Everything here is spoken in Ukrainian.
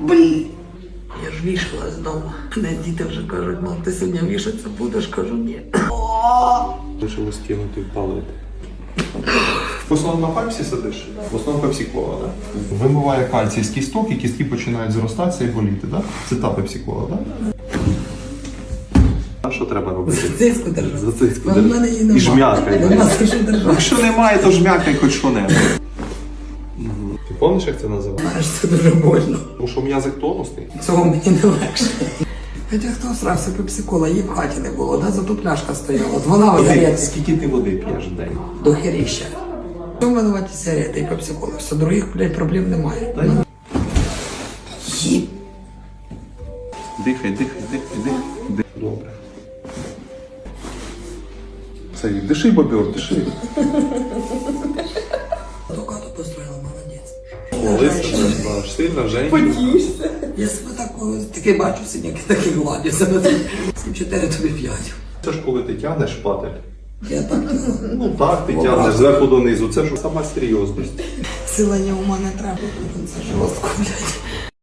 Блін. Я ж вішалась вдома. Мене діти вже кажуть, мам, ти сьогодні вішатися будеш? Кажу, ні. Вирішили скинути і палити. В основному на пепсі сидиш? В основному пепсі кола, так? Вимиває кальцій з кісток і кістки починають зростатися і боліти, так? Це та пепсі кола, так? А що треба робити? Цицьку держати. За цицьку А в мене її. І жмякай. Нема за що держати. Якщо немає, то жмякай хоч що-небудь. Пам'ятаєш, як це називається? Знаєш, це дуже больно. Тому що м'язик тонусний. Цього мені не легше. Хоча хто срався пепсикола, її в хаті не було, да? зато пляшка стояла. От вона в Води, гареті скільки ти води п'єш в день? до херіща. Що в мене ваті сигарети і пепсикола? Все, других, блядь, проблем немає. Ну, Їб. Дихай, дихай, дихай, дихай. дихай. Добре. Це диши, бобер, диши. Знаєш, сильно Женя. Я себе такою, таке бачу синяки, такі гладю себе. Сім чотири тобі п'ять. Це ж коли ти тягнеш патель. Я так тягну. Ну так, ти тягнеш зверху донизу. Це ж сама серйозність. Сила є у мене треба. Це жорстко, блядь.